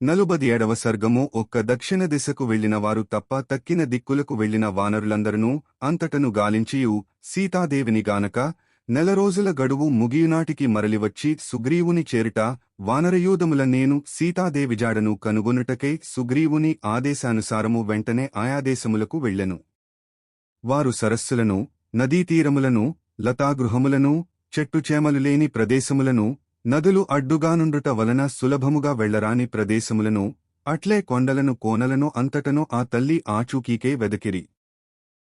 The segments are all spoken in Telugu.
నలుబది ఏడవ సర్గము ఒక్క దక్షిణ దిశకు వెళ్ళిన వారు తప్ప తక్కిన దిక్కులకు వెళ్ళిన వానరులందరనూ అంతటను గాలించియు. సీతాదేవిని గానక నెల రోజుల గడువు ముగియునాటికి మరలివచ్చి సుగ్రీవుని చేరిట వానరయూధముల నేను సీతాదేవి జాడను కనుగొనుటకై సుగ్రీవుని ఆదేశానుసారము వెంటనే ఆయాదేశములకు వెళ్ళెను వారు సరస్సులను నదీతీరములను లతాగృహములను చెట్టుచేమలు లేని ప్రదేశములను నదులు అడ్డుగానుండుట వలన సులభముగా వెళ్ళరాని ప్రదేశములను అట్లే కొండలను కోనలను అంతటను ఆ తల్లి ఆచూకీకే వెదకిరి.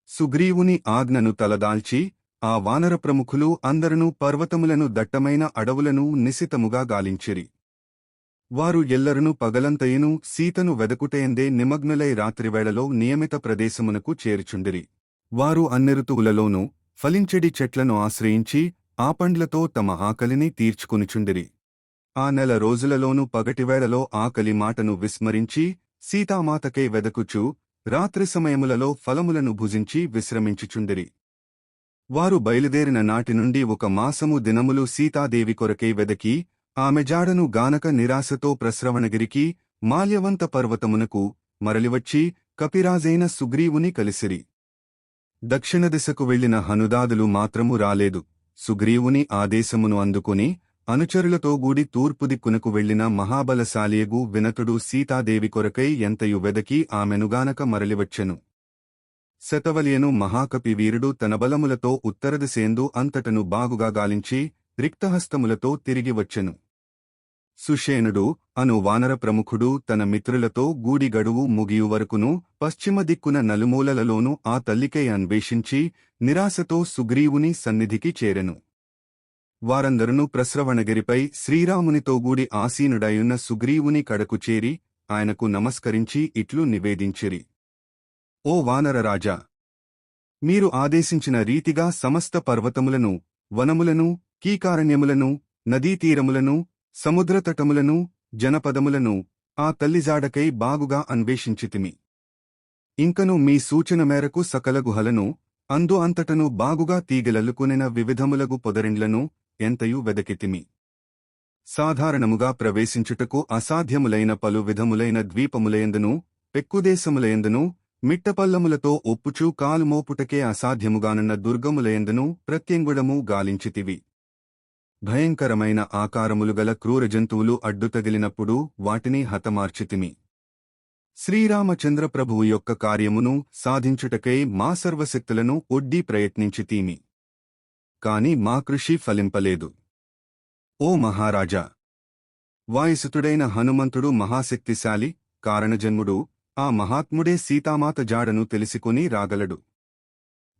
సుగ్రీవుని ఆజ్ఞను తలదాల్చి ఆ వానర ప్రముఖులు అందరనూ పర్వతములను దట్టమైన అడవులను నిశితముగా గాలించిరి. వారు ఎల్లరనూ పగలంతయును సీతను వెదకుటయందే నిమగ్నులై రాత్రివేళలో నియమిత ప్రదేశమునకు చేర్చుండిరి. వారు అన్ని ఋతువులలోనూ ఫలించెడి చెట్లను ఆశ్రయించి ఆ పండ్లతో తమ ఆకలిని తీర్చుకునిచుండిరి. ఆ నెల రోజులలోనూ పగటివేళలో ఆకలి మాటను విస్మరించి సీతామాతకై వెదకుచు రాత్రి సమయములలో ఫలములను భుజించి విశ్రమించుచుండిరి. వారు బయలుదేరిన నాటి నుండి ఒక మాసము దినములు సీతాదేవి కొరకై వెదకి ఆమె జాడను గానక నిరాశతో ప్రస్రవణగిరికి మాల్యవంత పర్వతమునకు మరలివచ్చి కపిరాజైన సుగ్రీవుని కలిసిరి. దక్షిణ దిశకు వెళ్ళిన హనుదాదులు మాత్రము రాలేదు. సుగ్రీవుని ఆదేశమును అందుకుని అనుచరులతో గూడి తూర్పు దిక్కునకు వెళ్ళిన మహాబలశాలియగు వినతుడు సీతాదేవి కొరకై ఎంతయు వెదకి ఆమెనుగానక మరలివచ్చెను. శతవలియను మహాకపి వీరుడు తన బలములతో ఉత్తరదిసేందు అంతటను బాగుగా గాలించి రిక్తహస్తములతో తిరిగి వచ్చెను. సుషేణుడు అను వానర ప్రముఖుడు తన మిత్రులతో గూడి గడువు ముగియు వరకును పశ్చిమ దిక్కున నలుమూలలలోనూ ఆ తల్లికై అన్వేషించి నిరాశతో సుగ్రీవుని సన్నిధికి చేరెను. వారందరును ప్రస్రవణగిరిపై శ్రీరామునితో గూడి ఆసీనుడయున్న సుగ్రీవుని కడకు చేరి ఆయనకు నమస్కరించి ఇట్లు నివేదించిరి. ఓ వానరరాజా మీరు ఆదేశించిన రీతిగా సమస్త పర్వతములను వనములను కీకారణ్యములను నదీతీరములను సముద్రతటములను జనపదములను ఆ తల్లిజాడకై బాగుగా అన్వేషించితిమి. ఇంకను మీ సూచన మేరకు సకల గుహలను అందు అంతటను బాగుగా తీగలల్లుకునిన వివిధములగు పొదరిండ్లను ఎంతయు వెదకితిమి. సాధారణముగా ప్రవేశించుటకు అసాధ్యములైన పలు విధములైన ద్వీపములయందును పెక్కుదేశములయందును మిట్టపల్లములతో ఒప్పుచూ కాలుమోపుటకే అసాధ్యముగానున్న దుర్గములయందును ప్రత్యంగుడము గాలించితివి. భయంకరమైన ఆకారములు గల క్రూర జంతువులు అడ్డుతగిలినప్పుడు వాటిని హతమార్చితిమి. శ్రీరామచంద్రప్రభువు యొక్క కార్యమును సాధించుటకై మా సర్వశక్తులను ఒడ్డీ ప్రయత్నించితీమి. కాని మా కృషి ఫలింపలేదు. ఓ మహారాజా! వాయుసుతుడైన హనుమంతుడు మహాశక్తిశాలి కారణజన్ముడు ఆ మహాత్ముడే సీతామాత జాడను తెలిసికొని రాగలడు.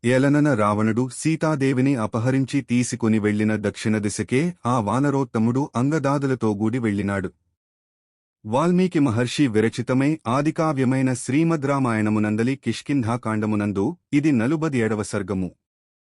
ఎలనన రావణుడు సీతాదేవిని అపహరించి తీసుకుని వెళ్ళిన దక్షిణ దిశకే ఆ వానరోత్తముడు అంగదాదులతో గూడి వెళ్ళినాడు. వాల్మీకి మహర్షి విరచితమై ఆదికావ్యమైన శ్రీమద్రామాయణమునందలి కిష్కింధాకాండమునందు ఇది నలుబది ఏడవ సర్గము.